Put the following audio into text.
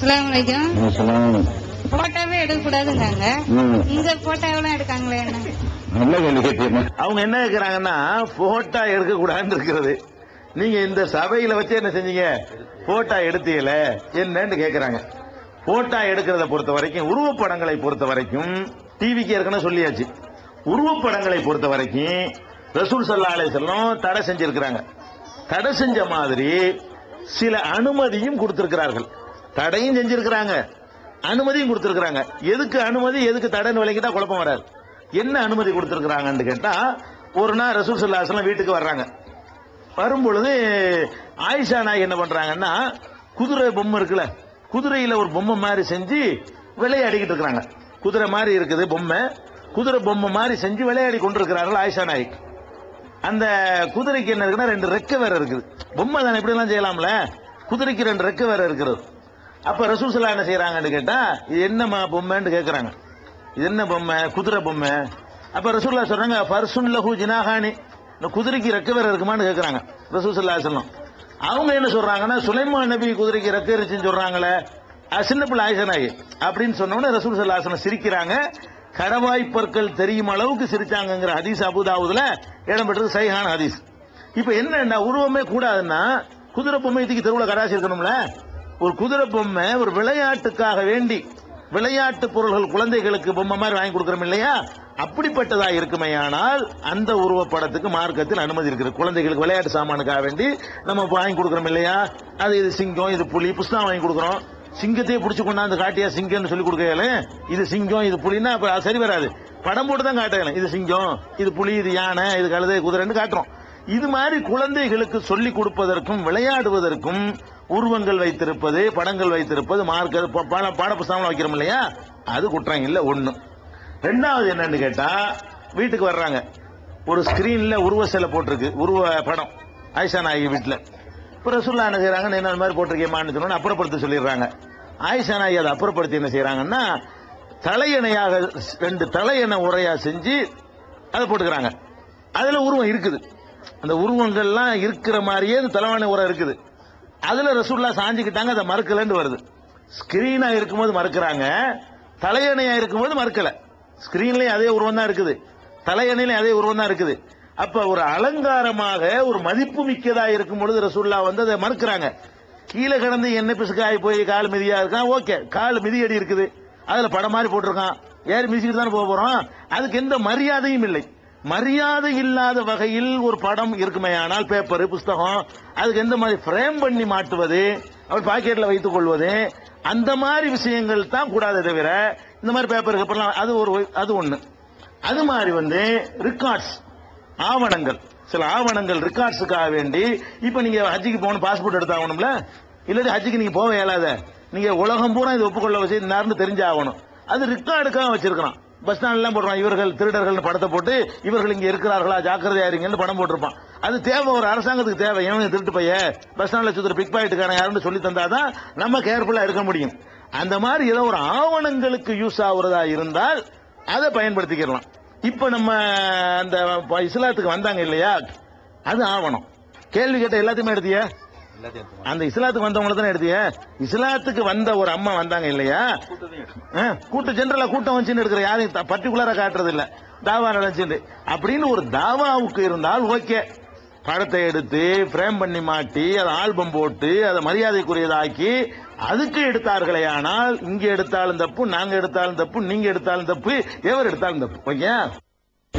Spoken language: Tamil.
அஸ்ஸலாமு அலைக்கும். ம், சொல்லுங்க. போட்டோவே எடுக்க கூடாதுங்காங்க ம், இங்க போட்டோவெல்லாம் எடுக்காங்களே என்ன? நல்ல கேள்வி கேட்டீங்க? அவங்க என்ன கேக்குறாங்கன்னா போட்டோ எடுக்க கூடாதுன்னு இருக்கிறது. நீங்க இந்த சபையில வச்சு என்ன செஞ்சீங்க? போட்டோ எடுத்தீங்கள என்னன்னு கேக்குறாங்க. போட்டோ எடுக்கிறத பொறுத்த வரைக்கும் உருவப்படங்களை பொறுத்த வரைக்கும் டிவிக்கு ஏற்கனவே சொல்லியாச்சு. உருவப்படங்களை பொறுத்த வரைக்கும் ரசூல் சல்லா அலைஹிஸ்ஸலாம் தடை செஞ்சிருக்கிறாங்க. தடை செஞ்ச மாதிரி சில அனுமதியும் கொடுத்திருக்கிறார்கள். தடையும் செஞ்சிருக்கிறாங்க. அனுமதியும் கொடுத்துருக்குறாங்க. எதுக்கு அனுமதி எதுக்கு தடைன்னு விளங்கிட்டா குழப்பம் வராது. என்ன அனுமதி கொடுத்துருக்குறாங்கன்னு கேட்டால் ஒரு நாள் ரசூல் சல்லா வீட்டுக்கு வர்றாங்க. வரும்பொழுது ஆயிஷா நாய் என்ன பண்ணுறாங்கன்னா குதிரை பொம்மை இருக்குல்ல குதிரையில் ஒரு பொம்மை மாதிரி செஞ்சு விளையாடிக்கிட்டு இருக்கிறாங்க. குதிரை மாதிரி இருக்குது பொம்மை. குதிரை பொம்மை மாதிரி செஞ்சு விளையாடி கொண்டிருக்கிறார்கள் ஆயிஷா நாய்க்கு அந்த குதிரைக்கு என்ன இருக்குன்னா ரெண்டு ரெக்கை வேற இருக்குது. பொம்மை தானே இப்படிலாம் செய்யலாம்ல? குதிரைக்கு ரெண்டு ரெக்கை வேற இருக்கிறது அப்ப ரசூசலா என்ன செய்யறாங்கன்னு கேட்டா இது என்னம்மா பொம்மைன்னு கேட்கறாங்க இது என்ன பொம்மை? குதிரை பொம்மை. அப்ப ரசூல்லா சொல்றாங்க பர்சுன் லஹு ஜினாஹானி. இந்த குதிரைக்கு ரெக்கை வேற இருக்குமான்னு கேட்கறாங்க ரசூசல்லா சொல்லும் அவங்க என்ன சொல்றாங்கன்னா சுலைமான் நபி குதிரைக்கு ரெக்கை இருந்துச்சுன்னு சொல்றாங்களே அது சின்ன பிள்ளை ஆயிஷா அப்படின்னு சொன்னோடனே ரசூல் சல்லாசனம் சிரிக்கிறாங்க. கடவாய் பற்கள் தெரியும் அளவுக்கு சிரிச்சாங்கங்கிற ஹதீஸ் அபுதாவுதுல இடம்பெற்றது சைஹான ஹதீஸ். இப்ப என்னன்னா உருவமே கூடாதுன்னா குதிரை பொம்மை இதுக்கு தெருவில் கடாசி இருக்கணும்ல ஒரு குதிரை பொம்மை ஒரு விளையாட்டுக்காக வேண்டி விளையாட்டு பொருள்கள் குழந்தைகளுக்கு பொம்மை மாதிரி வாங்கி கொடுக்கறோம் இல்லையா? அப்படிப்பட்டதா இருக்குமையானால் அந்த உருவப்படத்துக்கு மார்க்கத்தில் அனுமதி இருக்குது. குழந்தைகளுக்கு விளையாட்டு சாமானுக்காக வேண்டி நம்ம வாங்கி கொடுக்கறோம் இல்லையா? அது இது சிங்கம் இது புலி புஸ்தகம் வாங்கி கொடுக்குறோம். சிங்கத்தையே பிடிச்சி கொண்டாந்து காட்டியா சிங்கம்னு சொல்லி கொடுக்கல இது சிங்கம் இது புலின்னா அப்ப அது சரி வராது. படம் போட்டு தான் காட்டலாம் இது சிங்கம் இது புலி இது யானை இது கழுதை குதிரைன்னு காட்டுறோம். இது மாதிரி குழந்தைகளுக்கு சொல்லிக் கொடுப்பதற்கும் விளையாடுவதற்கும் உருவங்கள் வைத்திருப்பது படங்கள் வைத்திருப்பது மார்க்கர் ப- பாட பாட வைக்கிறோம் இல்லையா? அது குற்றம் இல்லை ஒன்று ரெண்டாவது என்னன்னு கேட்டால் வீட்டுக்கு வர்றாங்க. ஒரு ஸ்க்ரீனில் உருவ சிலை போட்டிருக்கு உருவ படம். ஆயிஷா நாயகி வீட்டில் இப்போ ரசுல்லா என்ன செய்கிறாங்க என்ன மாதிரி போட்டிருக்கேமான்னு சொன்னோன்னு அப்புறப்படுத்த சொல்லிடுறாங்க. ஆயிஷா நாயகி அதை அப்புறப்படுத்தி என்ன செய்கிறாங்கன்னா தலையணையாக ரெண்டு தலையணை உரையாக செஞ்சு அதை போட்டுக்கிறாங்க. அதில் உருவம் இருக்குது. அந்த உருவங்கள்லாம் இருக்கிற மாதிரியே இந்த தலைவாணி உரம் இருக்குது. அதில் ரசூல்லா சாஞ்சுக்கிட்டாங்க அதை மறுக்கலன்னு வருது. ஸ்கிரீனாக இருக்கும்போது மறுக்கிறாங்க தலையணையாக இருக்கும்போது மறுக்கலை. ஸ்கிரீன்லேயும் அதே உருவம் தான் இருக்குது. தலையணையிலையும் அதே உருவம் தான் இருக்குது. அப்போ ஒரு அலங்காரமாக ஒரு மதிப்பு மிக்கதாக இருக்கும் பொழுது ரசூல்லா வந்து அதை மறுக்கிறாங்க. கீழே கிடந்து என்ன பிசுக்காய் போய் கால் மிதியாக இருக்கான் ஓகே. கால் மிதியடி இருக்குது. அதில் படம் மாதிரி போட்டிருக்கான். ஏறி மிதிச்சுட்டு தானே போக போகிறோம் அதுக்கு எந்த மரியாதையும் இல்லை. மரியாதை இல்லாத வகையில் ஒரு படம் இருக்குமேயானால் பேப்பர் புஸ்தகம் அதுக்கு எந்த மாதிரி ஃப்ரேம் பண்ணி மாட்டுவது அவர் பாக்கெட்ல வைத்துக் கொள்வது அந்த மாதிரி விஷயங்கள் தான் கூடாதே தவிர இந்த மாதிரி பேப்பர் அப்புறம் அது ஒரு அது ஒண்ணு. அது மாதிரி வந்து ரெக்கார்ட்ஸ் ஆவணங்கள். சில ஆவணங்கள் ரெக்கார்ட்ஸுக்காக வேண்டி இப்போ நீங்க ஹஜ்ஜிக்கு போகணும் பாஸ்போர்ட் எடுத்தாகணும்ல? இல்லாட்டி ஹஜ்ஜிக்கு நீங்க போக இயலாத. நீங்க உலகம் பூரா இது ஒப்புக்கொள்ள வச்சு நேரம் தெரிஞ்சு ஆகணும் அது ரெக்கார்டுக்காக வச்சிருக்கிறான். பஸ் ஸ்டாண்ட்லாம் போடுறான் இவர்கள் திருடர்கள் படத்தை போட்டு இவர்கள் இங்கே இருக்கிறார்களா? ஜாக்கிரதையா இருங்கன்னு படம் போட்டிருப்பான். அது தேவை ஒரு அரசாங்கத்துக்கு தேவை. எவனுக்கு திருட்டு பைய பஸ் ஸ்டாண்ட்ல சுற்றுற பிக் பாயிட்டுக்காரன் யாருன்னு சொல்லி தந்தாதான் நம்ம கேர்ஃபுல்லா இருக்க முடியும். அந்த மாதிரி ஏதோ ஒரு ஆவணங்களுக்கு யூஸ் ஆகுறதா இருந்தால் அதை பயன்படுத்திக்கலாம். இப்ப நம்ம அந்த இஸ்லாத்துக்கு வந்தாங்க இல்லையா? அது ஆவணம். கேள்வி கேட்ட எல்லாத்தையுமே எடுத்தியா? அந்த இஸ்லாத்துக்கு வந்தவங்கள தானே எடுத்திய? இஸ்லாத்துக்கு வந்த ஒரு அம்மா வந்தாங்க இல்லையா? கூட்டம் ஜெனரலா கூட்டம் வச்சுன்னு இருக்கிற யாரையும் பர்டிகுலரா காட்டுறது இல்ல தாவா நடந்துச்சு அப்படின்னு ஒரு தாவாவுக்கு இருந்தால் ஓகே. படத்தை எடுத்து ஃப்ரேம் பண்ணி மாட்டி அதை ஆல்பம் போட்டு அதை மரியாதைக்குரியதாக்கி அதுக்கு எடுத்தார்களே ஆனால் இங்க எடுத்தாலும் தப்பு நாங்க எடுத்தாலும் தப்பு நீங்க எடுத்தாலும் தப்பு எவர் எடுத்தாலும் தப்பு. ஓகே